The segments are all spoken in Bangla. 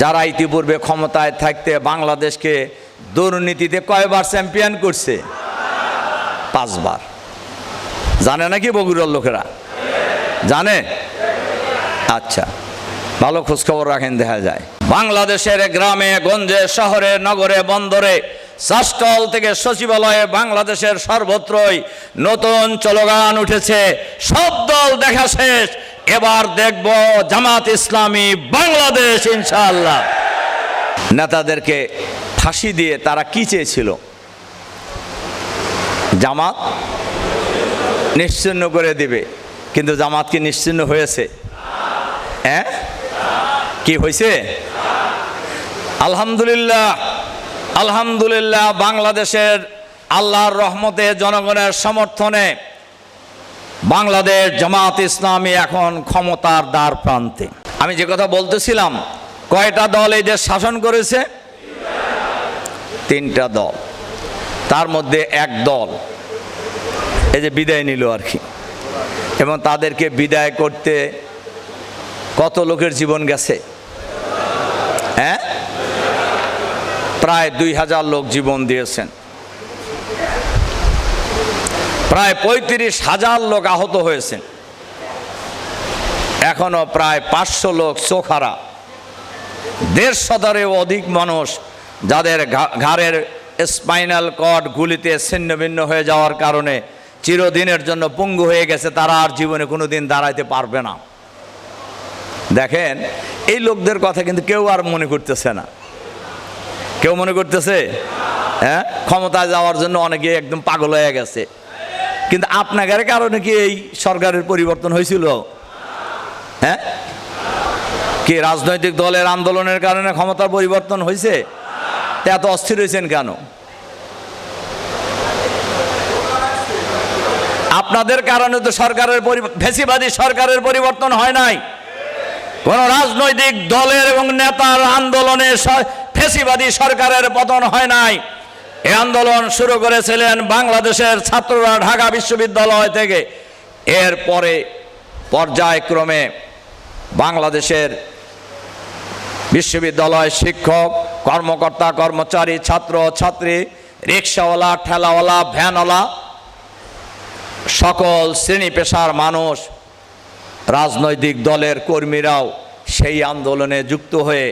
যারা ইতিপূর্বে ক্ষমতায় থাকতে বাংলাদেশকে দুর্নীতিতে কয়বার চ্যাম্পিয়ন করছে? পাঁচবার। জানে নাকি বগুড়ার লোকেরা? জানে? আচ্ছা ভালো খোঁজখবর রাখেন, দেখা যায়। বাংলাদেশের গ্রামে, গঞ্জে, শহরে, নগরে, বন্দরে চাষটল থেকে সচিবালয়ে বাংলাদেশের সর্বত্রই নতুন চলগান উঠেছে। সব দল দেখা শেষ। এবার দেখব জামাত ইসলামী বাংলাদেশ, ইনশাআল্লাহ। নেতাদেরকে ফাঁসি দিয়ে তারা কি চেয়েছিল? জামাত নিশ্চিন্ন করে দিবে, কিন্তু জামাত কি নিশ্চিন্ন হয়েছে? হ্যাঁ? কি হয়েছে? আলহামদুলিল্লাহ আলহামদুলিল্লাহ বাংলাদেশের আল্লাহর রহমতে জনগণের সমর্থনে বাংলাদেশ জামাত ইসলামী এখন ক্ষমতার দ্বার প্রান্তে। আমি যে কথা বলতেছিলাম, কয়টা দল এই দেশ শাসন করেছে? তিনটা দল। তার মধ্যে এক দল এই যে বিদায় নিল আর কি। এবং তাদেরকে বিদায় করতে কত লোকের জীবন গেছে? হ্যাঁ? প্রায় দুই হাজার লোক জীবন দিয়েছেন। প্রায় পঁয়ত্রিশ হাজার লোক আহত হয়েছেন। এখনও প্রায় পাঁচশো লোক চোখারা। দেড় শতারেও অধিক মানুষ যাদের ঘাড়ের স্পাইনাল কর্ড গুলিতে ছিন্ন ভিন্ন হয়ে যাওয়ার কারণে চিরদিনের জন্য পঙ্গু হয়ে গেছে, তারা আর জীবনে কোনো দিন দাঁড়াইতে পারবে না। দেখেন, এই লোকদের কথা কিন্তু কেউ আর মনে করতেছে না। কেউ মনে করতেছে হ্যাঁ ক্ষমতায় যাওয়ার জন্য অনেকে একদম পাগল হয়ে গেছে। কিন্তু আপনাদের কারণে কি এই সরকারের পরিবর্তন হয়েছিল? হ্যাঁ? কি রাজনৈতিক দলের আন্দোলনের কারণে ক্ষমতার পরিবর্তন হয়েছে? তা এত অস্থির হয়েছেন কেন? আপনাদের কারণে তো সরকারের ফেসিবাদী সরকারের পরিবর্তন হয় নাই। কোন রাজনৈতিক দলের এবং নেতার আন্দোলনে ফেসিবাদী সরকারের পতন হয় নাই। এই আন্দোলন শুরু করেছিলেন বাংলাদেশের ছাত্ররা ঢাকা বিশ্ববিদ্যালয় থেকে। এরপরে পর্যায়ক্রমে বাংলাদেশের বিশ্ববিদ্যালয় শিক্ষক, কর্মকর্তা, কর্মচারী, ছাত্র, ছাত্রী, রিক্সাওয়ালা, ঠেলাওয়ালা, ভ্যানওয়ালা, সকল শ্রেণি পেশার মানুষ, রাজনৈতিক দলের কর্মীরাও সেই আন্দোলনে যুক্ত হয়ে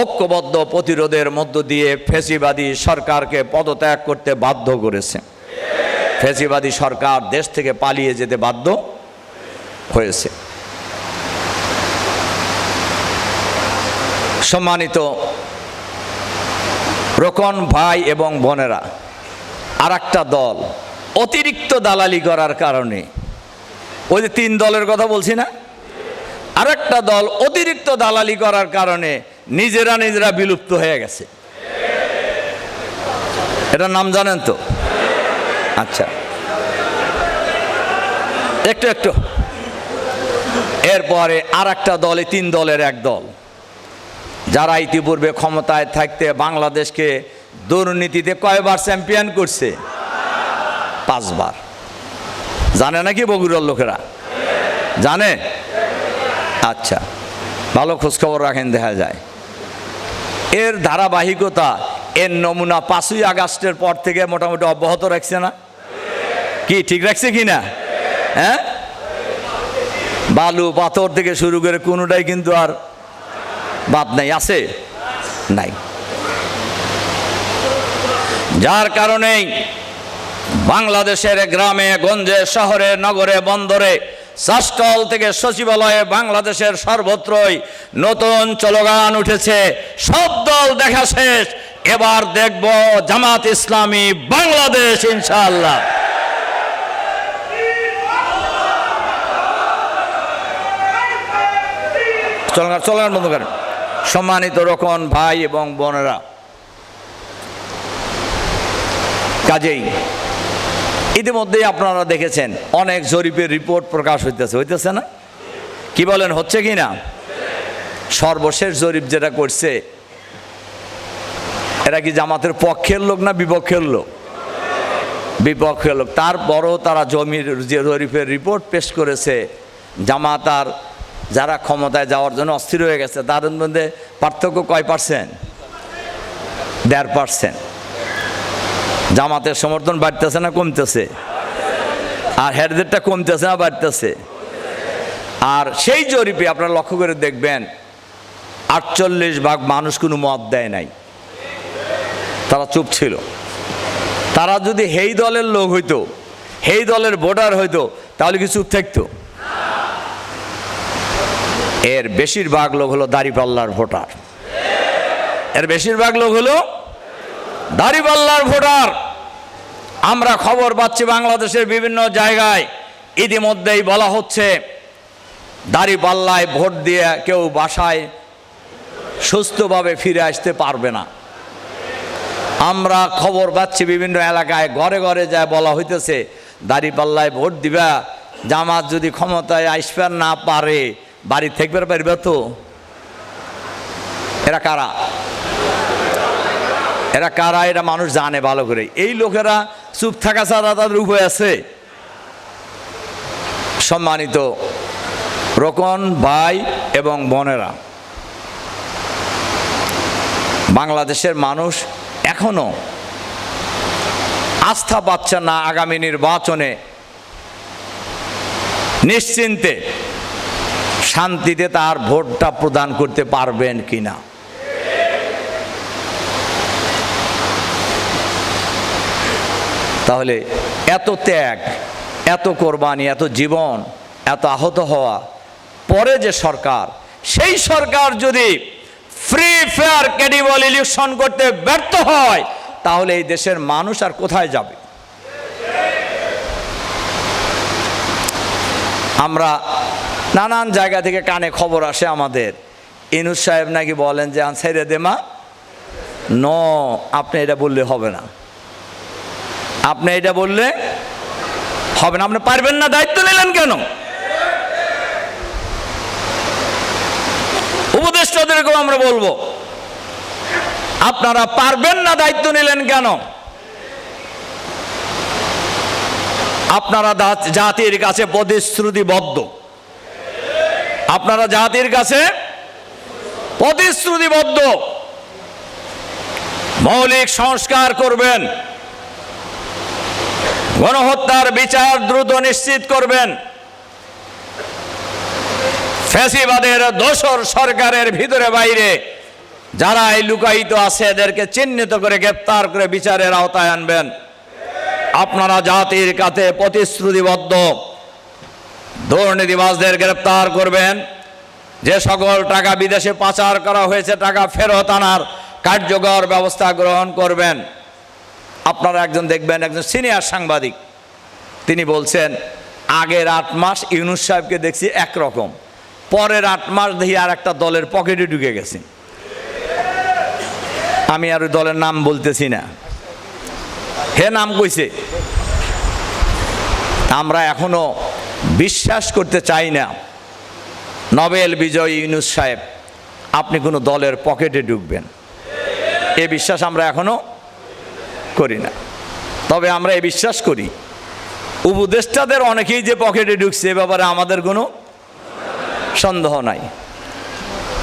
ঐক্যবদ্ধ প্রতিরোধের মধ্য দিয়ে ফেসিবাদী সরকারকে পদত্যাগ করতে বাধ্য করেছে। ফেসিবাদী সরকার দেশ থেকে পালিয়ে যেতে বাধ্য হয়েছে। সম্মানিত রোকন ভাই এবং বোনেরা আর একটা দল অতিরিক্ত দালালি করার কারণে, ওই যে তিন দলের কথা বলছি না? আর একটা দল অতিরিক্ত দালালি করার কারণে নিজেরা নিজেরা বিলুপ্ত হয়ে গেছে। এটার নাম জানেন তো? আচ্ছা। একটু একটু। এরপরে আর একটা দলে তিন দলের এক দল। যারা ইতিপূর্বে ক্ষমতায় থাকতে বাংলাদেশকে দুর্নীতিতে কয়বার চ্যাম্পিয়ন করছে? পাঁচবার। জানে নাকি বগুড়ার লোকেরা? জানে? আচ্ছা। ভালো খোঁজখবর রাখেন, দেখা যায়। এর ধারাবাহিকতা, এর নমুনা পাঁচই আগস্টের পর থেকে মোটামুটি অব্যাহত রাখছে না? কি, ঠিক রাখছে কি না? হ্যাঁ? বালু, পাথর থেকে শুরু করে কোনোটাই কিন্তু আর বাদ নাই, আছে? নাই। যার কারণেই বাংলাদেশের গ্রামে, গঞ্জে, শহরে, নগরে, বন্দরে চাষটল থেকে সচিবালয়ে বাংলাদেশের সর্বত্রই নতুন চলগান উঠেছে। সব দল দেখা শেষ। এবার দেখব জামাত ইসলামী বাংলাদেশ ইনশাল্লাহ চলগান চলগান করেন সম্মানিত রকম ভাই এবং বোনেরা। কাজেই ইতিমধ্যেই আপনারা দেখেছেন, অনেক জরিপের রিপোর্ট প্রকাশ হইতেছে হইতেছে না? কি বলেন, হচ্ছে কি না? সর্বশেষ জরিপ যেটা করছে, এরা কি জামাতের পক্ষের লোক না বিপক্ষের লোক? বিপক্ষের লোক। তারপরও তারা জমির যে জরিপের রিপোর্ট পেশ করেছে, জামাত আর যারা ক্ষমতায় যাওয়ার জন্য অস্থির হয়ে গেছে, তাদের মধ্যে পার্থক্য কয় পার্সেন্ট দেড় পার্সেন্ট জামাতের সমর্থন বাড়তেছে না কমতেছে? আর হেডদেরটা কমতেছে না, বাড়তেছে। আর সেই জরিপে আপনারা লক্ষ্য করে দেখবেন, আটচল্লিশ ভাগ মানুষ কোনো মত দেয় নাই। তারা চুপ ছিল। তারা যদি হেই দলের লোক হইতো হেই দলের ভোটার হইতো, তাহলে কি চুপ থাকতো? এর বেশিরভাগ লোক হলো দাড়িপাল্লার ভোটার। এর বেশিরভাগ লোক হলো দাড়িপাল্লার ভোটার। আমরা খবর পাচ্ছি বাংলাদেশের বিভিন্ন জায়গায়। ইতিমধ্যেই বলা হচ্ছে, দাড়িপাল্লায় ভোট দিয়ে কেউ বাসায় সুস্থভাবে ফিরে আসতে পারবে না। আমরা খবর পাচ্ছি বিভিন্ন এলাকায়, ঘরে ঘরে যা বলা হইতেছে, দাড়িপাল্লায় ভোট দিবা, জামাত যদি ক্ষমতায় আসবার না পারে, বাড়ি থাকবে পারবে তো? এরা কারা? এরা কারা? এরা মানুষ জানে ভালো করে। এই লোকেরা চুপ থাকা ছাড়া তাদের উপায় আছে। সম্মানিত রোকন ভাই এবং বোনেরা, বাংলাদেশের মানুষ এখনও আস্থা পাচ্ছে না আগামী নির্বাচনে। নিশ্চিন্তে শান্তিতে তার ভোটটা প্রদান করতে পারবেন কিনা। তাহলে এত ত্যাগ, এত কোরবানি, এত জীবন, এত আহত হওয়া, পরে যে সরকার, সেই সরকার যদি ফ্রি ফেয়ার ক্যাডিবল ইলেকশন করতে ব্যর্থ হয়, তাহলে এই দেশের মানুষ আর কোথায় যাবে? আমরা নানান জায়গা থেকে কানে খবর আসে আমাদের। ইনুস সাহেব নাকি বলেন যে আনসাইরে দেমা? ন, আপনি এটা বললে হবে না। আপনি এটা বললে হবে না। আপনি পারবেন না, দায়িত্ব নিলেন কেন? উপদেষ্টাদেরকেও আমরা বলব, আপনারা পারবেন না, দায়িত্ব নিলেন কেন? আপনারা জাতির কাছে প্রতিশ্রুতিবদ্ধ। আপনারা জাতির কাছে প্রতিশ্রুতিবদ্ধ। মৌলিক সংস্কার করবেন। গণহত্যার বিচার দ্রুত নিশ্চিত করবেন। ফ্যাসিবাদের দোসর সরকারের ভিতরে বাইরে যারা এই লুকায়িত আছে এদেরকে চিহ্নিত করে গ্রেপ্তার করে বিচারের আওতায় আনবেন। আপনারা জাতির কাছে প্রতিশ্রুতিবদ্ধ। দুর্নীতিবাজদের গ্রেপ্তার করবেন। যে সকল টাকা বিদেশে পাচার করা হয়েছে, টাকা ফেরত আনার কার্যকর ব্যবস্থা গ্রহণ করবেন। আপনারা একজন দেখবেন, একজন সিনিয়র সাংবাদিক, তিনি বলছেন, আগের আট মাস ইউনুস সাহেবকে দেখছি একরকম, পরের আট মাস দেখি আর একটা দলের পকেটে ঢুকে গেছে। আমি আর ওই দলের নাম বলতেছি না। হে নাম কইছে? আমরা এখনও বিশ্বাস করতে চাই না, নবেল বিজয় ইউনুস সাহেব, আপনি কোনো দলের পকেটে ঢুকবেন। এ বিশ্বাস আমরা এখনও করি না। তবে আমরা এ বিশ্বাস করি, উপদেষ্টাদের অনেকেই যে পকেটে ঢুকছে এ ব্যাপারে আমাদের কোনো সন্দেহ নাই।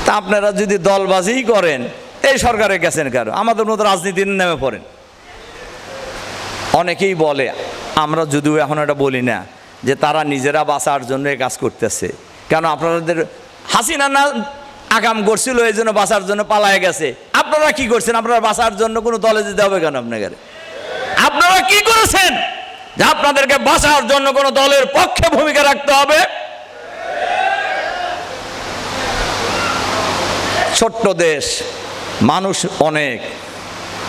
তা আপনারা যদি দলবাজিই করেন, এই সরকারে গেছেন কেন? আমাদের মতো রাজনীতির নেমে পড়েন। অনেকেই বলে, আমরা যদিও এখন এটা বলি না, যে তারা নিজেরা বাঁচার জন্য এই কাজ করতেছে। কেন আপনাদের হাসিনা না আগাম করছিল, এই জন্য বাঁচার জন্য পালায় গেছে। আপনারা কি করছেন? আপনারা বাঁচার জন্য কোনো দলে যেতে হবে কেন আপনাকে আপনারা কি করেছেন? যে আপনাদেরকে বাঁচার জন্য কোনো দলের পক্ষে ভূমিকা রাখতে হবে? ছোট্ট দেশ, মানুষ অনেক।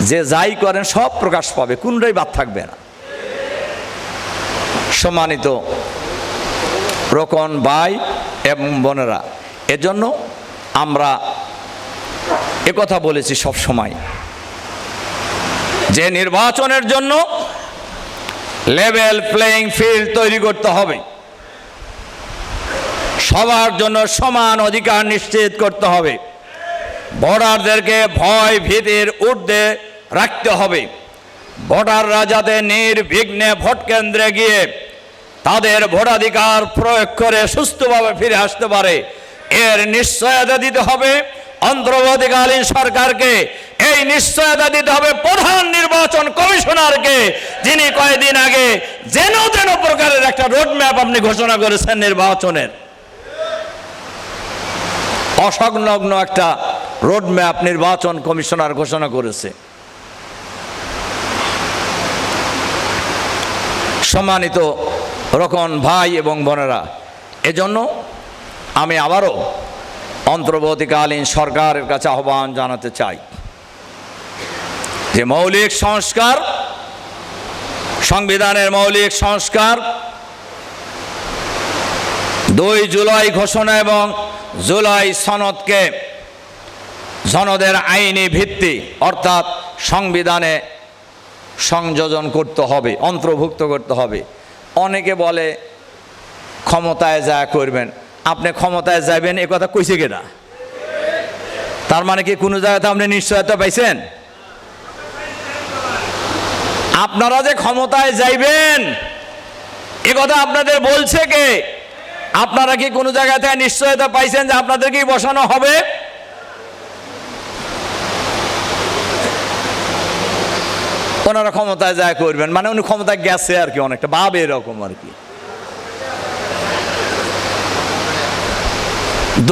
যে যাই করেন, সব প্রকাশ পাবে। কোনটাই বাদ থাকবে না। সম্মানিত রোকন ভাই এবং বোনেরা, এজন্য আমরা একথা বলেছি সব সময়। যে নির্বাচনের জন্য লেভেল প্লেইং ফিল্ড তৈরি করতে হবে। সবার জন্য সমান অধিকার নিশ্চিত করতে হবে। ভোটারদেরকে ভয়, ভীতির ঊর্ধ্বে রাখতে হবে। ভোটাররা যাতে নির্বিঘ্নে ভোট কেন্দ্রে গিয়ে তাদের ভোটাধিকার প্রয়োগ করে সুস্থভাবে ফিরে আসতে পারে, এর নিশ্চয়তা দিতে হবে। অন্তর্বর্তীকালীন সরকারকে এই নিশ্চয়তা দিতে হবে প্রধান নির্বাচন কমিশনারকে, যিনি কয়েকদিন আগে যেন যেন প্রকারের একটা রোডম্যাপ আপনি ঘোষণা করেছেন নির্বাচনের। অসংলগ্ন একটা রোডম্যাপ নির্বাচন কমিশনার ঘোষণা করেছে। সম্মানিত রকন ভাই এবং বোনেরা, এজন্য আমি আবারও অন্তর্বর্তীকালীন সরকারের কাছে আহ্বান জানাতে চাই যে মৌলিক সংস্কার, সংবিধানের মৌলিক সংস্কার দুই জুলাই ঘোষণা এবং জুলাই সনদকে সনদের আইনি ভিত্তি অর্থাৎ সংবিধানে সংযোজন করতে হবে, অন্তর্ভুক্ত করতে হবে। অনেকে বলে ক্ষমতায় যা করবেন। আপনি ক্ষমতায় যাবেন এ কথা কইছে কেনা তার মানে কি কোনো জায়গাতে আপনি নিশ্চয়তা পাইছেন? আপনারা যে ক্ষমতায় যাইবেন, এ কথা আপনাদের বলছে কে? আপনারা কি কোনো জায়গাতে নিশ্চয়তা পাইছেন যে আপনাদেরকেই বসানো হবে? ওনারা ক্ষমতায় যা করবেন মানে উনি ক্ষমতায় গেছে আর কি অনেকটা, ভাবে এরকম আর কি।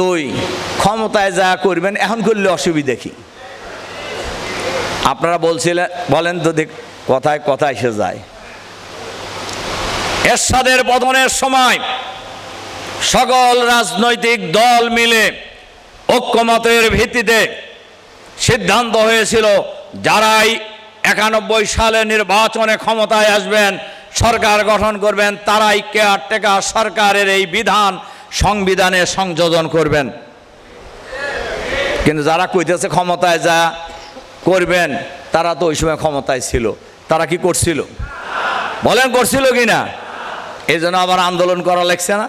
দুই, ক্ষমতায় যা করবেন, এখন করলে অসুবিধা কি? আপনারা বলছিলেন, বলেন তো দেখ, কথায় কথা এসে যায়। এরশাদের পতনের সময় সকল রাজনৈতিক দল মিলে ঐক্যমতের ভিত্তিতে সিদ্ধান্ত হয়েছিল, যারাই একানব্বই সালে নির্বাচনে ক্ষমতায় আসবেন, সরকার গঠন করবেন, তারাই কেয়ারটেকার সরকারের এই বিধান সংবিধানে সংযোজন করবেন। কিন্তু যারা কইতেছে ক্ষমতায় যা করবেন, তারা তো ওই সময় ক্ষমতায় ছিল। তারা কি করছিল? বলেন করছিল কি না? এই জন্য আবার আন্দোলন করা লাগছে না?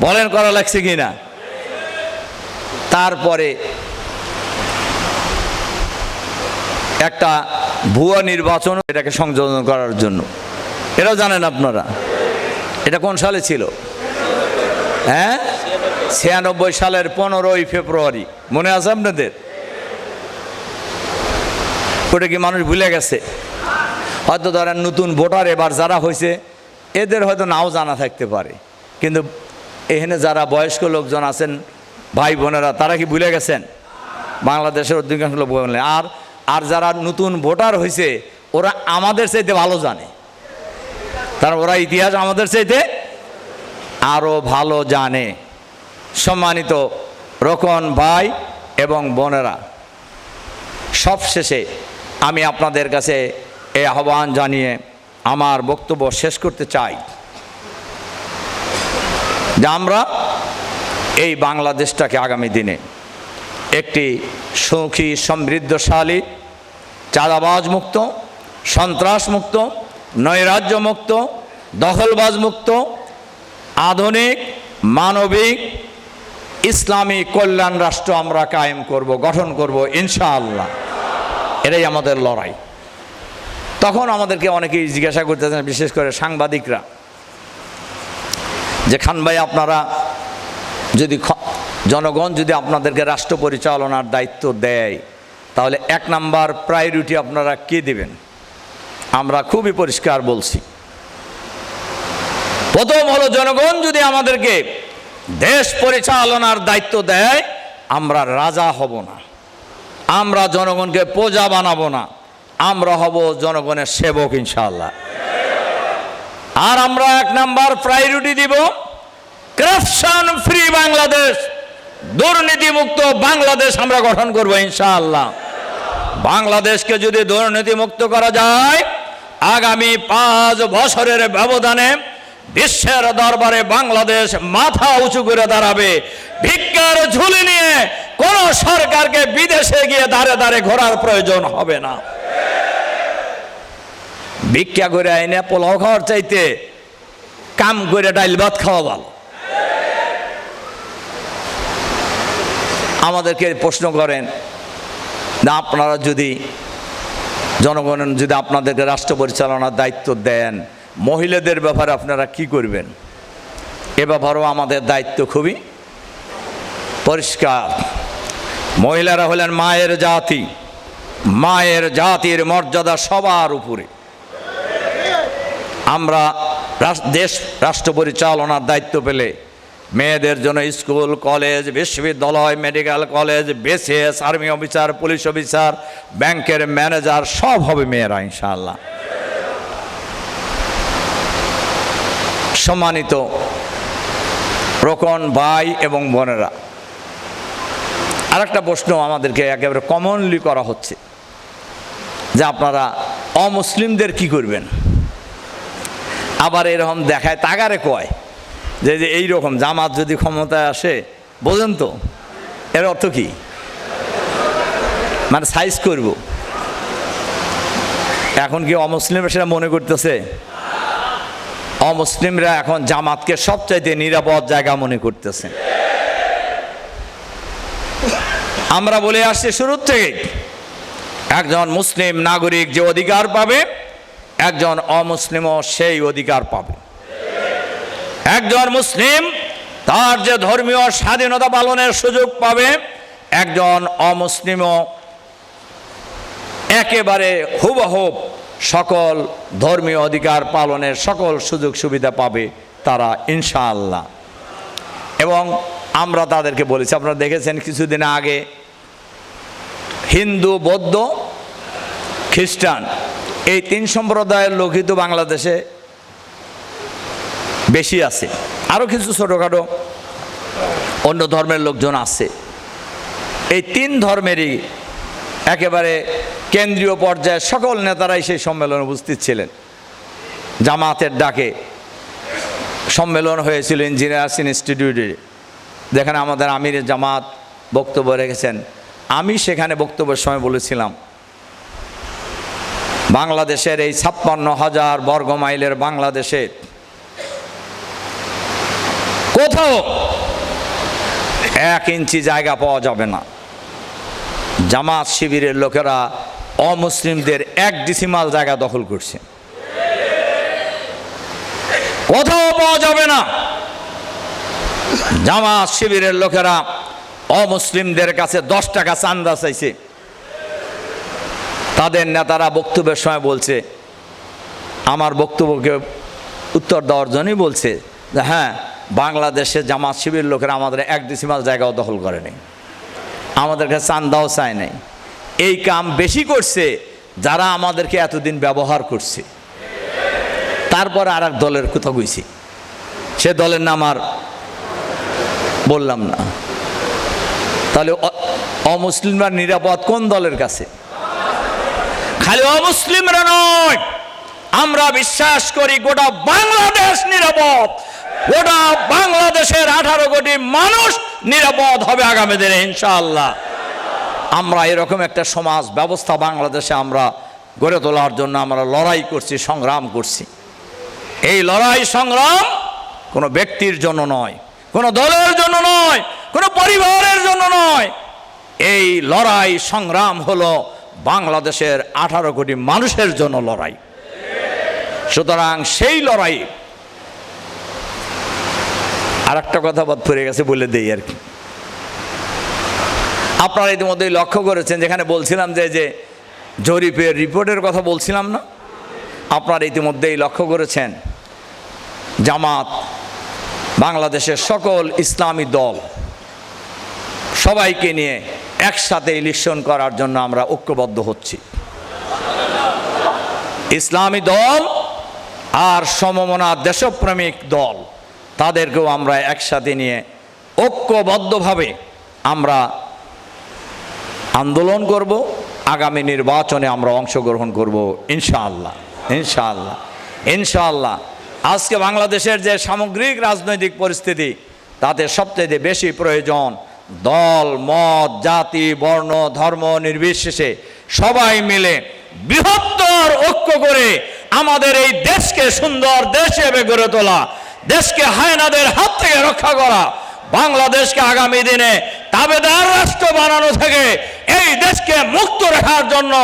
বলেন করা লাগছে কি না? তারপরে একটা ভুয়া নির্বাচন এটাকে সংযোজন করার জন্য। এটাও জানেন আপনারা। এটা কোন সালে ছিল? হ্যাঁ? ছিয়ানব্বই সালের পনেরোই ফেব্রুয়ারি। মনে আছে আপনাদের? ওটা কি মানুষ ভুলে গেছে? হয়তো ধরেন নতুন ভোটার এবার যারা হয়েছে, এদের হয়তো নাও জানা থাকতে পারে। কিন্তু এখানে যারা বয়স্ক লোকজন আছেন, ভাই বোনেরা, তারা কি ভুলে গেছেন? বাংলাদেশের অধিকাংশ লোক বললেন আর আর যারা নতুন ভোটার হয়েছে, ওরা আমাদের চাইতে ভালো জানে। তারা ওরা ইতিহাস আমাদের চাইতে আরও ভালো জানে। সম্মানিত রকন ভাই এবং বোনেরা, সবশেষে আমি আপনাদের কাছে এই আহ্বান জানিয়ে আমার বক্তব্য শেষ করতে চাই যে আমরা এই বাংলাদেশটাকে আগামী দিনে একটি সুখী, সমৃদ্ধশালী চাঁদাবাজ মুক্ত সন্ত্রাস মুক্ত নৈরাজ্য মুক্ত দখলবাজ মুক্ত আধুনিক, মানবিক, ইসলামী কল্যাণ রাষ্ট্র আমরা কায়েম করব, গঠন করব, ইনশাআল্লাহ। এটাই আমাদের লড়াই। তখন আমাদেরকে অনেকেই জিজ্ঞাসা করতেছেন, বিশেষ করে সাংবাদিকরা, যে খান ভাই, আপনারা যদি জনগণ যদি আপনাদেরকে রাষ্ট্র পরিচালনার দায়িত্ব দেয়, তাহলে এক নাম্বার প্রায়োরিটি আপনারা কে দেবেন? আমরা খুবই পরিষ্কার বলছি। প্রথম হলো জনগণ যদি আমাদেরকে দেশ পরিচালনার দায়িত্ব দেয়, আমরা রাজা হব না। আমরা জনগণকে প্রজা বানাবো না। আমরা হব জনগণের সেবক ইনশাল্লাহ আর আমরা এক নাম্বার প্রায়োরিটি দিব করাপশন ফ্রি বাংলাদেশ, দুর্নীতিমুক্ত বাংলাদেশ আমরা গঠন করব ইনশাআল্লাহ। বাংলাদেশকে যদি দুর্নীতি মুক্ত করা যায়, আগামী পাঁচ বছরের ব্যবধানে বিশ্বের দরবারে বাংলাদেশ মাথা উঁচু করে দাঁড়াবে। ভিক্ষার ঝুলি নিয়ে কোন সরকারকে বিদেশে গিয়ে দাঁড়ে দাঁড়ে ঘোরার প্রয়োজন হবে না। ভিক্ষা করে আইনে পোলাও খাওয়ার চাইতে কাম করে ডাইল ভাত খাওয়া ভালো। আমাদেরকে প্রশ্ন করেন, না, আপনারা যদি জনগণ যদি আপনাদেরকে রাষ্ট্র পরিচালনার দায়িত্ব দেন মহিলাদের ব্যাপারে আপনারা কি করবেন? এ ব্যাপারেও আমাদের দায়িত্ব খুবই পরিষ্কার। মহিলারা হলেন মায়ের জাতি। মায়ের জাতির মর্যাদা সবার উপরে। আমরা দেশ রাষ্ট্র পরিচালনার দায়িত্ব পেলে মেয়েদের জন্য স্কুল, কলেজ, বিশ্ববিদ্যালয়, medical college, BCS, army officer, police officer, ব্যাংকের ম্যানেজার সব হবে মেয়েরা, ইনশাআল্লাহ। সম্মানিত রোকন ভাই এবং বোনেরা, আরেকটা প্রশ্ন আমাদেরকে একেবারে কমনলি করা হচ্ছে, যে আপনারা অমুসলিমদের কি করবেন? আবার এরকম দেখায় তাগারে কয়, যে যে এইরকম জামাত যদি ক্ষমতায় আসে, বোঝেন তো, এর অর্থ কি? মানে সাইজ করব। এখন কি অমুসলিমরা সেটা মনে করতেছে? অমুসলিমরা এখন জামাতকে সবচাইতে নিরাপদ জায়গা মনে করতেছে। আমরা বলে আসছি শুরুর থেকে একজন মুসলিম নাগরিক যে অধিকার পাবে, একজন অমুসলিমও সেই অধিকার পাবে। একজন মুসলিম তার যে ধর্মীয় স্বাধীনতা পালনের সুযোগ পাবে, একজন অমুসলিমও একেবারে হুবহুব সকল ধর্মীয় অধিকার পালনের সকল সুযোগ সুবিধা পাবে তারা, ইনশাআল্লাহ। এবং আমরা তাদেরকে বলেছি, আপনারা দেখেছেন কিছুদিন আগে হিন্দু, বৌদ্ধ, খ্রিস্টান, এই তিন সম্প্রদায়ের লোকই তো বাংলাদেশে বেশি আছে। আরও কিছু ছোটোখাটো অন্য ধর্মের লোকজন আছে। এই তিন ধর্মেরই একেবারে কেন্দ্রীয় পর্যায়ে সকল নেতারাই সেই সম্মেলনে উপস্থিত ছিলেন। জামাতের ডাকে সম্মেলন হয়েছিল ইঞ্জিনিয়ার্স ইনস্টিটিউটে। যেখানে আমাদের আমিরের জামাত বক্তব্য রেখেছেন। আমি সেখানে বক্তব্যের সময় বলেছিলাম, বাংলাদেশের এই ছাপ্পান্ন হাজার বর্গ মাইলের বাংলাদেশে কোথাও এক ইঞ্চি জায়গা পাওয়া যাবে না। জামাত শিবিরের লোকেরা অমুসলিমদের এক ডিসিমাল জায়গা দখল করছে। কোথাও পাওয়া যাবে না। জামাত শিবিরের লোকেরা অমুসলিমদের কাছে দশ টাকা চান্দা চাইছে। তাদের নেতারা বক্তব্যের সময় বলছে, আমার বক্তব্যকে উত্তর দেওয়ার জন্যই বলছে যে হ্যাঁ বাংলাদেশে জামাত শিবির লোকেরা আমাদের এক ডিসিমাল জায়গাও দখল করেনি। আমাদের কাছে চান্দাও চায় নাই। এই কাম বেশি করছে যারা আমাদেরকে এতদিন ব্যবহার করছে। তারপর আর এক দলের কোথাও গেছি সে দলের নাম আর বললাম না। তাহলে অমুসলিমরা নিরাপদ কোন দলের কাছে? খালি অমুসলিমরা নয়। আমরা বিশ্বাস করি গোটা বাংলাদেশ নিরাপদ। গোটা বাংলাদেশের আঠারো কোটি মানুষ নিরাপদ হবে আগামী দিনে, ইনশাআল্লাহ। আমরা এরকম একটা সমাজ ব্যবস্থা বাংলাদেশে আমরা গড়ে তোলার জন্য আমরা লড়াই করছি, সংগ্রাম করছি। এই লড়াই, সংগ্রাম কোনো ব্যক্তির জন্য নয়, কোনো দলের জন্য নয়, কোনো পরিবারের জন্য নয়। এই লড়াই, সংগ্রাম হলো বাংলাদেশের আঠারো কোটি মানুষের জন্য লড়াই। সুতরাং সেই লড়াই আর একটা কথা বাদ পড়ে গেছে, বলে দেই আর কি। আপনারা ইতিমধ্যেই লক্ষ্য করেছেন, যেখানে বলছিলাম যে যে জরিপের রিপোর্টের কথা বলছিলাম না? আপনারা ইতিমধ্যেই লক্ষ্য করেছেন, জামাত বাংলাদেশের সকল ইসলামী দল সবাইকে নিয়ে একসাথে ইলেকশন করার জন্য আমরা ঐক্যবদ্ধ হচ্ছি। ইসলামী দল আর সমমনা দেশপ্রেমিক দল তাদেরকেও আমরা একসাথে নিয়ে ঐক্যবদ্ধভাবে আমরা আন্দোলন করব, আগামী নির্বাচনে আমরা অংশগ্রহণ করব, ইনশাআল্লাহ ইনশাআল্লাহ ইনশাআল্লাহ। আজকে বাংলাদেশের যে সামগ্রিক রাজনৈতিক পরিস্থিতি, তাতে সবচেয়ে বেশি প্রয়োজন দল, মত, জাতি, বর্ণ, ধর্ম নির্বিশেষে সবাই মিলে বৃহত্তর ঐক্য করে আমাদের এই দেশকে সুন্দর দেশ হিসেবে গড়ে তোলা। দেশকে হায়নাদের হাত থেকে রক্ষা করা, বাংলাদেশকে আগামী দিনে তাবেদার রাষ্ট্র বানানো থেকে এই দেশকে মুক্ত রাখার জন্য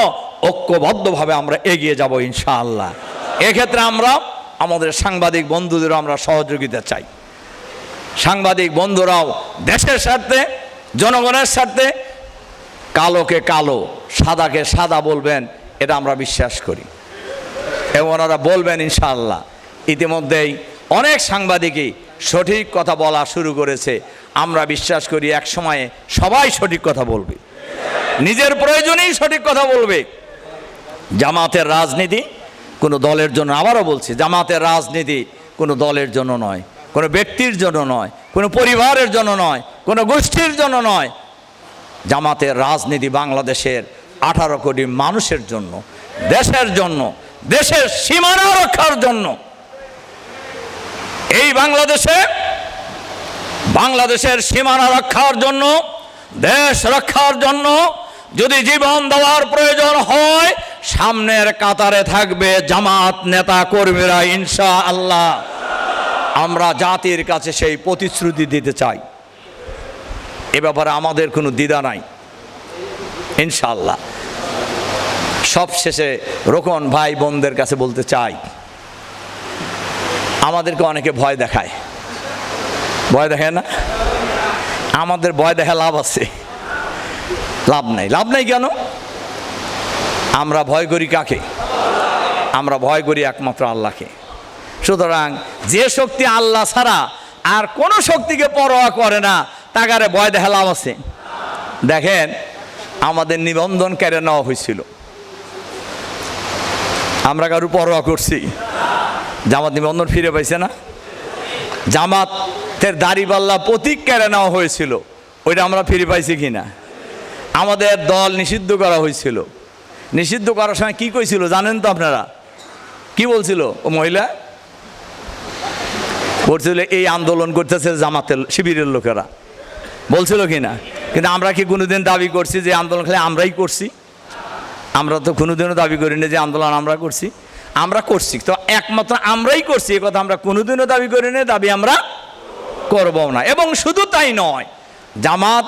ঐক্যবদ্ধভাবে আমরা এগিয়ে যাব ইনশাআল্লাহ। এক্ষেত্রে আমরা আমাদের সাংবাদিক বন্ধুদেরও আমরা সহযোগিতা চাই। সাংবাদিক বন্ধুরাও দেশের স্বার্থে, জনগণের স্বার্থে কালোকে কালো, সাদাকে সাদা বলবেন, এটা আমরা বিশ্বাস করি। এবং ওনারা বলবেন ইনশাআল্লাহ। ইতিমধ্যেই অনেক সাংবাদিকই সঠিক কথা বলা শুরু করেছে। আমরা বিশ্বাস করি এক সময়ে সবাই সঠিক কথা বলবে। নিজের প্রয়োজনেই সঠিক কথা বলবে। জামাতের রাজনীতি কোনো দলের জন্য, আবারও বলছি, জামাতের রাজনীতি কোনো দলের জন্য নয়, কোনো ব্যক্তির জন্য নয়, কোনো পরিবারের জন্য নয়, কোনো গোষ্ঠীর জন্য নয়। জামাতের রাজনীতি বাংলাদেশের আঠারো কোটি মানুষের জন্য, দেশের জন্য, দেশের সীমানা রক্ষার জন্য। এই বাংলাদেশে বাংলাদেশের সীমানা রক্ষার জন্য, দেশ রক্ষার জন্য যদি জীবন দেওয়ার প্রয়োজন হয়, সামনের কাতারে থাকবে জামাত নেতা কর্মীরা ইনশা আল্লাহ আমরা জাতির কাছে সেই প্রতিশ্রুতি দিতে চাই। এ ব্যাপারে আমাদের কোনো দ্বিধা নাই। ইনশাল্লাহ সবশেষে রোকন ভাই বোনদের কাছে বলতে চাই আমাদেরকে অনেকে ভয় দেখায়। ভয় দেখায় না? আমাদের ভয় দেখা লাভ আছে। লাভ নাই। লাভ নাই কেন? আমরা ভয় করি কাকে? আমরা ভয় করি একমাত্র আল্লাহকে। সুতরাং যে শক্তি আল্লাহ ছাড়া আর কোনো শক্তিকে পরোয়া করে না তাকারে ভয় দেখা লাভ আছে। দেখেন, আমাদের নিবন্ধন কেড়ে নেওয়া হয়েছিল। আমরা কারও পরোয়া করছি। জামাত নিবন্ধন ফিরে পাইছে না। জামাতের দাড়িপাল্লা প্রতীক কেড়ে নেওয়া হয়েছিল, ওইটা আমরা ফিরে পাইছি কি না আমাদের দল নিষিদ্ধ করা হয়েছিল। নিষিদ্ধ করার সময় কি কইছিল জানেন তো আপনারা? কি বলছিল? ও মহিলা? বলছিল, এই আন্দোলন করতেছে জামাতের শিবিরের লোকেরা। বলছিল কি না কিন্তু আমরা কি কোনোদিন দাবি করছি যে আন্দোলন খালি আমরাই করছি? আমরা তো কোনোদিনও দাবি করিনি যে আন্দোলন আমরা করছি। আমরা করছি। তো একমাত্র আমরাই করছি, এ কথা আমরা কোনোদিনও দাবি করিনি দাবি আমরা করব না। এবং শুধু তাই নয়, জামাত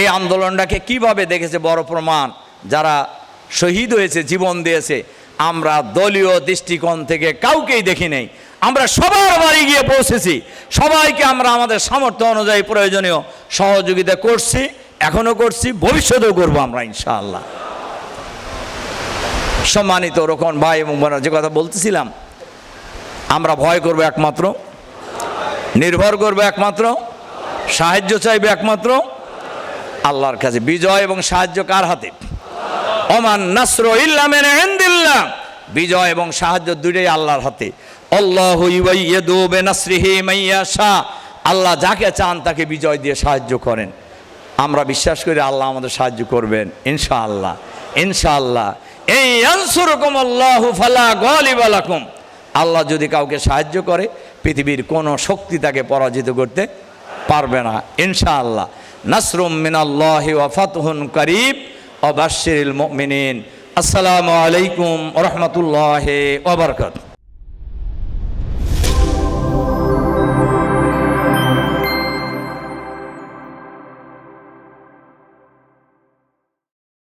এই আন্দোলনটাকে কীভাবে দেখেছে বড় প্রমাণ, যারা শহীদ হয়েছে, জীবন দিয়েছে, আমরা দলীয় দৃষ্টিকোণ থেকে কাউকেই দেখি নেই। আমরা সবার বাড়ি গিয়ে পৌঁছেছি, সবাইকে আমরা আমাদের সামর্থ্য অনুযায়ী প্রয়োজনীয় সহযোগিতা করছি এখনও করছি, ভবিষ্যতেও করব আমরা, ইনশাআল্লাহ। সম্মানিত রকম ভাই এবং বোনেরা, যে কথা বলতেছিলাম, আমরা ভয় করব একমাত্র, নির্ভর করবে একমাত্র, সাহায্য চাইবে একমাত্র আল্লাহর কাছে। বিজয় এবং সাহায্য কার হাতে? ওমান নাসর ইন্দিল্লাহ। বিজয় এবং সাহায্য দুইটাই আল্লাহর হাতে। আল্লাহ যাকে চান তাকে বিজয় দিয়ে সাহায্য করেন। আমরা বিশ্বাস করি আল্লাহ আমাদের সাহায্য করবেন, ইনশাআল্লাহ ইনশাআল্লাহ। এই আনসুরকুম আল্লাহ ফালা গালিবা লাকুম। আল্লাহ যদি কাউকে সাহায্য করে, পৃথিবীর কোনো শক্তি তাকে পরাজিত করতে পারবে না, ইনশাআল্লাহ। নাসরুম মিনাল্লাহি ওয়া ফাতহুন করিব অবাশির মিনিন আসসালামু আলাইকুম রহমতুল্লাহ ওবরকাত